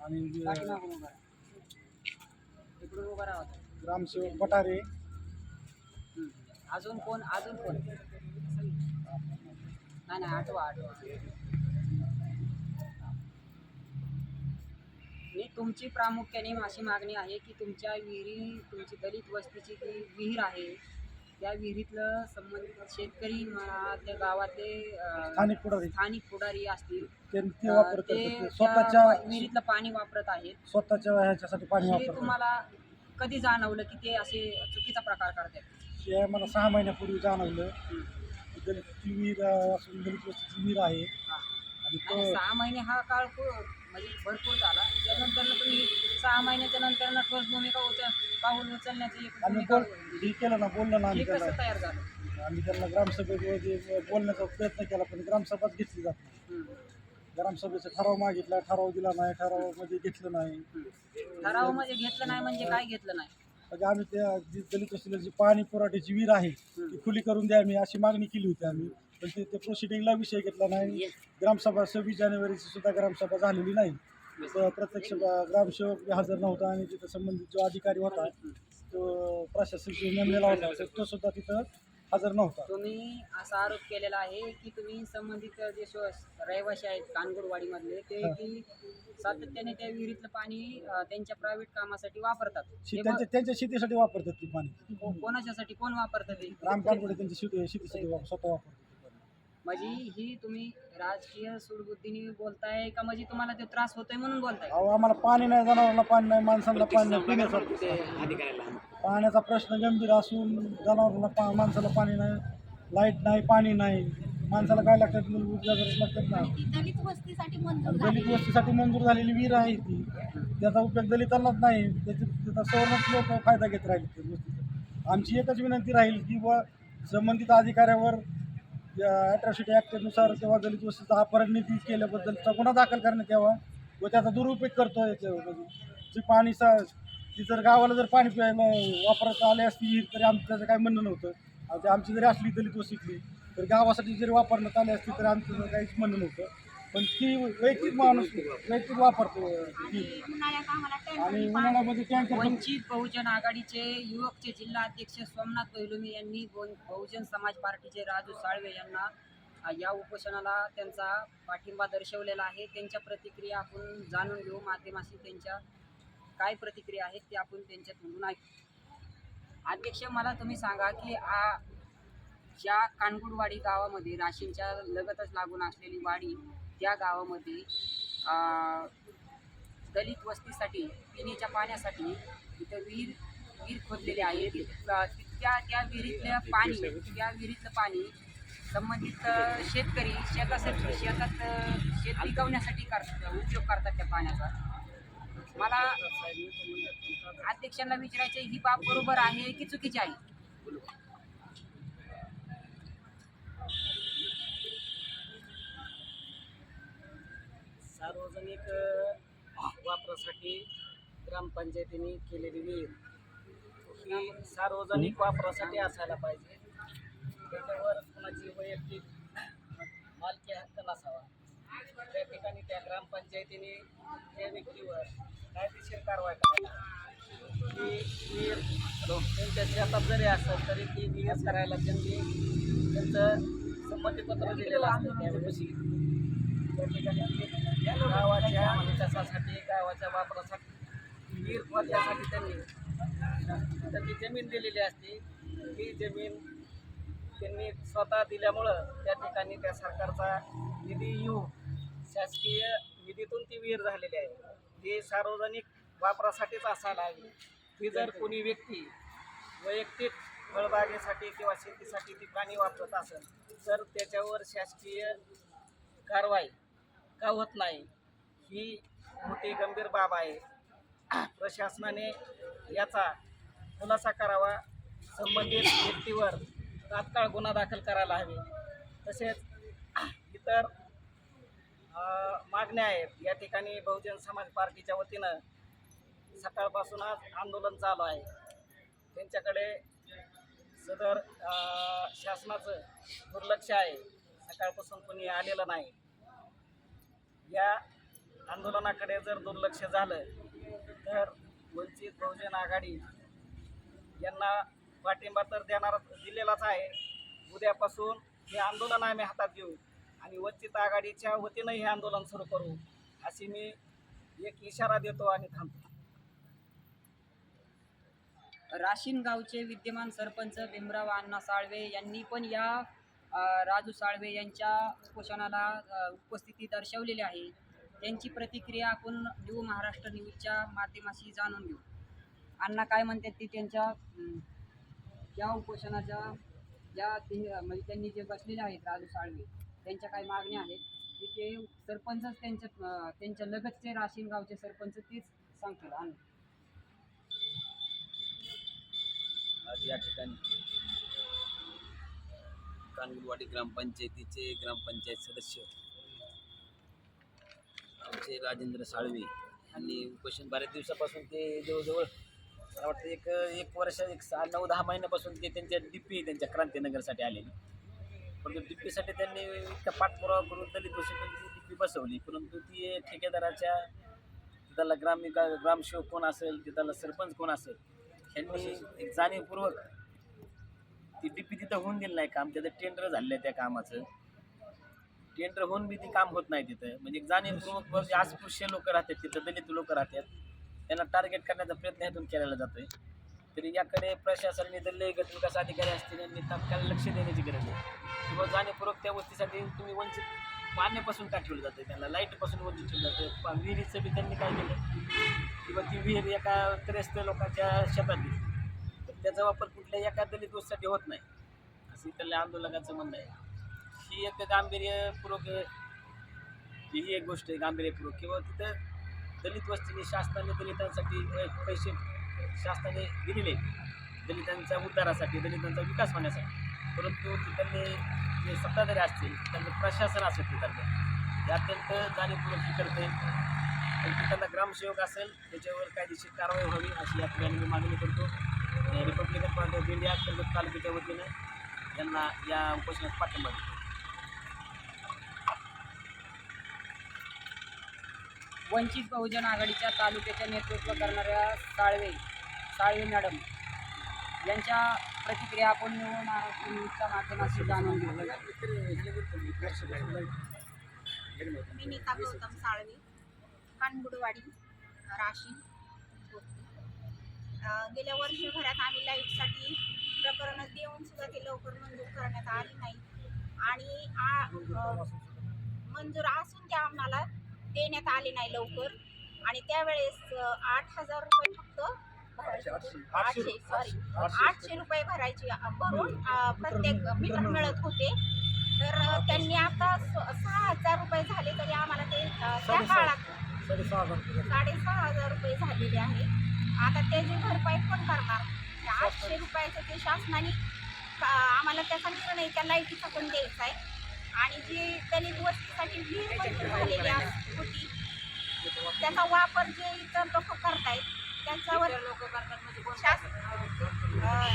आणि. ग्रामसेवक हम्म. अजून कोण? अजून कोण? नाही नाही आठवा आठवा. मी तुमची प्रामुख्याने अशी मागणी आहे की तुमच्या विहिरी तुमची दलित वस्तीची जी विहीर आहे त्या विहिरीतलं संबंधित शेतकरी म्हणा त्या गावातले अं, स्थानिक पुढारी. स्थानिक पुढारी असतील. ते ते अं, वापरतात ते ते त्या स्वतःच्या विहिरीतलं पाणी वापरत आहेत. स्वतःच्या ह्याच्यासाठी पाणी हे वापरतात तुम्हाला कधी जाणवलं की ते असे चुकीचा प्रकार करतात? हे मला सहा महिन्यापूर्वी जाणवलं. की विहीर अं, असून दलित वस्तीची विहीर आहे. आणि आणि तो सहा महिने हा काळ म्हणजे भरपूर झाला. त्यानंतर तुम्ही सहा महिन्याच्या नंतर ठोस भूमिका उचल पाऊल उचलण्याची एक आम्ही भूमिका बोल हे केलं ना बोललं ना हे आम्ही कसं त्याला. तयार झालं? आम्ही त्यांना ग्रामसभेमध्ये बोलण्याचा प्रयत्न केला पण ग्रामसभाच घेतली जात नाही. हम्म. ग्रामसभेचा ठराव मागितला ठराव दिला नाही ठरावामध्ये घेतलं नाही. ठराव म्हणजे घेतलं नाही म्हणजे काय घेतलं नाही? म्हणजे आम्ही त्या जी दलित वस्तीला जी पाणी पुरवठ्याची विहीर आहे ती खुली करून द्या आम्ही अशी मागणी केली होती आम्ही. पण ते त्या प्रोसिडिंगला विषय घेतला नाही. ग्रामसभा सव्वीस जानेवारीची सुद्धा ग्रामसभा झालेली नाही. प्रत्यक्ष ग्रामसेवक हजर नव्हता आणि तिथं संबंधित जो अधिकारी होता तो प्रशासकीय नेमलेला होता तो सुद्धा तिथं हजर नव्हता तुम्ही असा आरोप केलेला आहे की तुम्ही संबंधित जे रहिवासी आहेत कानगुडवाडीमधले ते. की सातत्याने त्या विहिरीतलं पाणी त्यांच्या प्रायव्हेट कामासाठी वापरतात त्यांच्या त्यांच्या शेतीसाठी वापरतात ती पाणी कोणाच्यासाठी कोण वापरतात ते? रामपानकडे त्यांच्या शेती शेतीसाठी स्वतः वापरतात. म्हणजे ही तुम्ही राजकीय सूडबुद्धीने बोलताय का म्हणजे तुम्हाला ते त्रास होतोय म्हणून बोलताय? अहो आम्हाला पाणी नाही जनावरांना पाणी नाही माणसांना पाणी नाही पिण्याचं पाण्याचा प्रश्न गंभीर असून जनावरांना पा माणसाला पाणी नाही लाइट नाही पाणी नाही. माणसाला काय लागतात? मूलभूत गरज लागतात ना. ती दलित वस्तीसाठी मंजूर आणि झाली दलित वस्तीसाठी मंजूर झालेली विहीर आहे ती. त्याचा उपयोग दलितांनाच नाही. त्याची त्याचा सवर्णच लोक फायदा घेत राहील आमची एकच विनंती राहील की व संबंधित अधिकाऱ्यावर अॅट्रॉसिटी ॲक्टनुसार किंवा दलित वस्तीचा अपहरण निधी केल्याबद्दलचा गुन्हा दाखल करण्यात यावा व त्याचा दुरुपयोग करतो याच्यामध्ये म्हणजे जी पाणी सा ती जर गावाला जर पाणी प्यायला वापरता आले असती तरी आमचं त्याचं काय म्हणणं नव्हतं. आमची जरी असली दलित वस्तीतली तर गावासाठी जरी वापरण्यात आली असती तर आमचं काहीच म्हणणं नव्हतं. पण ती वैयक्तिक माणूस वैयक्तिक वापरतो ती. आणि उन्हाळ्यामध्ये टँकर वंचित बहुजन आघाडीचे युवकचे जिल्हा अध्यक्ष सोमनाथ पैलुमी यांनी बहु- बहुजन समाज पार्टीचे राजू साळवे यांना या उपोषणाला त्यांचा पाठिंबा दर्शवलेला आहे. त्यांच्या प्रतिक्रिया आपण जाणून घेऊ. माध्यमाशी त्यांच्या काय प्रतिक्रिया आहेत ते आपण त्यांच्या तोंडून ऐकू अध्यक्ष मला तुम्ही सांगा की आ ज्या कानगुडवाडी गावामध्ये राशींच्या लगतच लागून असलेली वाडी या गावामध्ये दलित वस्तीसाठी पिण्याच्या पाण्यासाठी तिथं विहीर विहीर खोदलेली आहे. त्या त्या विहिरीतलं पाणी त्या विहिरीतलं पाणी संबंधित शेतकरी शेतासाठी शेतात शेत पिकवण्यासाठी करतात उपयोग करतात त्या पाण्याचा. मला अध्यक्षांना विचारायचं ही बाब बरोबर आहे की चुकीची आहे? सार्वजनिक वापरासाठी ग्रामपंचायतीने केलेली विहीर ही सार्वजनिक वापरासाठी असायला पाहिजे. त्याच्यावर कोणाची वैयक्तिक मालकी हक्क नसावा. त्या ठिकाणी त्या ग्रामपंचायतीने त्या व्यक्तीवर कायदेशीर कारवाई करायला ती विहीर त्यांच्या शेतात जरी असेल तरी ती विहीर करायला त्यांनी त्यांचं संमतीपत्र दिलेलं असतं त्यावेळेस. त्या ठिकाणी गावाच्या विकासासाठी गावाच्या वापरासाठी विहीर खोदण्यासाठी त्यांनी त्यांनी जमीन दिलेली असते. ती जमीन त्यांनी स्वतः दिल्यामुळं त्या ठिकाणी त्या सरकारचा निधी येऊन शासकीय निधीतून ती विहीर झालेली आहे. ती सार्वजनिक वापरासाठीच असायला हवी. ती जर कोणी व्यक्ती वैयक्तिक फळबागेसाठी किंवा शेतीसाठी ती पाणी वापरत असेल तर त्याच्यावर शासकीय कारवाई का होत नाही. ही मोठी गंभीर बाब आहे. प्रशासनाने याचा खुलासा करावा. संबंधित व्यक्तीवर तात्काळ गुन्हा दाखल करायला हवे. तसेच इतर मागण्या आहेत. या ठिकाणी बहुजन समाज पार्टीच्या वतीनं सकाळपासून आज आंदोलन चालू आहे. त्यांच्याकडे सदर शासनाचं दुर्लक्ष आहे. सकाळपासून कोणी आलेलं नाही. या आंदोलनाकडे जर दुर्लक्ष झालं तर वंचित बहुजन आघाडी यांना पाठिंबा तर देणार दिलेलाच आहे. उद्यापासून हे आंदोलन आम्ही हातात घेऊ आणि वंचित आघाडीच्या वतीनं हे आंदोलन सुरू करू अशी मी एक इशारा देतो आणि थांबतो. राशीन गावचे विद्यमान सरपंच भीमराव अण्णा साळवे यांनी पण या राजू साळवे यांच्या उपोषणाला उपस्थिती दर्शवलेली आहे. त्यांची प्रतिक्रिया आपण न्यू महाराष्ट्र न्यूजच्या माध्यमाशी जाणून घेऊ. अण्णा काय म्हणतात ते त्यांच्या या उपोषणाच्या ज्या ते म्हणजे त्यांनी जे बसलेले आहेत राजू साळवे त्यांच्या काही मागण्या आहेत? की ते सरपंचच त्यांच्या त्यांच्या लगतचे राशीन गावचे सरपंच तेच सांगतील. अण्णा. आज या ठिकाणी कानगुलवाडी ग्रामपंचायतीचे ग्रामपंचायत सदस्य. आमचे राजेंद्र साळवे आणि उपोषण बऱ्याच दिवसापासून ते जवळजवळ मला वाटतं एक एक वर्ष एक सहा नऊ दहा महिन्यापासून ते त्यांच्या डीपी त्यांच्या क्रांतीनगरसाठी आलेली. परंतु डीपीसाठी त्यांनी इतका पाठपुरावा करून दलित वसुलीची डीपी बसवली. परंतु ती ठेकेदाराच्या त्याला ग्राम ग्रामसेवक कोण असेल तिथला सरपंच कोण असेल ह्यांनी एक जाणीवपूर्वक ती डीपी तिथं होऊन दिलं नाही काम त्याचं टेंडर झालेलं आहे त्या कामाचं. टेंडर होऊन बी ती काम होत नाही तिथं. म्हणजे जाणीवपूर्वक वर जे अस्पृश्य लोक राहतात तिथं दलित लोक राहतात त्यांना टार्गेट करण्याचा प्रयत्न यातून केलेला जातोय. तरी याकडे प्रशासनाने दल्ले गट विकास अधिकारी असतील यांनी तात्काळ लक्ष देण्याची गरज आहे. किंवा जाणीवपूर्वक त्या गोष्टीसाठी तुम्ही वंचित पाण्यापासून का ठेवलं जातं त्यांना? लाईटपासून वंचित ठेवलं जातं विहिरीचं बी त्यांनी काय केलं? किंवा ती विहीर एका त्रेस्त लोकांच्या शेतात दिली त्याचा वापर कुठल्याही एका दलित गोष्टीसाठी होत नाही. असं इथल्या आंदोलनाचं म्हणणं आहे. ही एक गांभीर्यपूर्वक ही एक गोष्ट आहे गांभीर्यपूर्वक किंवा तिथं दलित वस्तीने शासनाने दलितांसाठी पैसे शासनाने दिलेले दलितांच्या उद्धारासाठी दलितांचा विकास होण्यासाठी. परंतु तिथले जे सत्ताधारी असतील त्यांचं प्रशासन असेल तिथलं ते अत्यंत जाणीवपूर्वक हे करते आणि तिथला ग्रामसेवक असेल त्याच्यावर कायदेशीर कारवाई व्हावी अशी या ठिकाणी मी मागणी करतो. Republican Party of India Karjat तालुक्याच्या वतीनं यांना या उपोषणात पाठिंबा देतो. वंचित बहुजन आघाडीच्या तालुक्याचे नेतृत्व करणाऱ्या साळवे साळवे मॅडम यांच्या प्रतिक्रिया आपण न्यूजच्या माध्यमाशी जाणून घेऊ. मी नीता गौतम साळवे कानबुडवाडी राशीन. अं, गेल्या वर्षभरात आम्ही लाईटसाठी प्रकरणं देऊन सुद्धा ते लवकर मंजूर करण्यात आली नाही. आणि मंजूर असून ते आम्हाला देण्यात आले नाही लवकर. आणि त्यावेळेस आठ हजार रुपये फक्त. आठशे सॉरी आठशे रुपये भरायचे भरून प्रत्येक मीटर मिळत होते. तर त्यांनी आता सहा हजार रुपये झाले तरी आम्हाला ते त्या काळात. साडेसहा हजार रुपये झालेले आहे. आता त्याची भरपाई कोण करणार? आठशे रुपयाचं ते शासनाने आम्हाला त्याचा निर्णय त्या लाईटीचा पण द्यायचा आहे. आणि जी दलित वस्तीसाठी मंजूर झालेली होती त्याचा वापर जे इतर लोक करतायत त्याच्यावर लोक करतात म्हणजे कोण शासन. हां.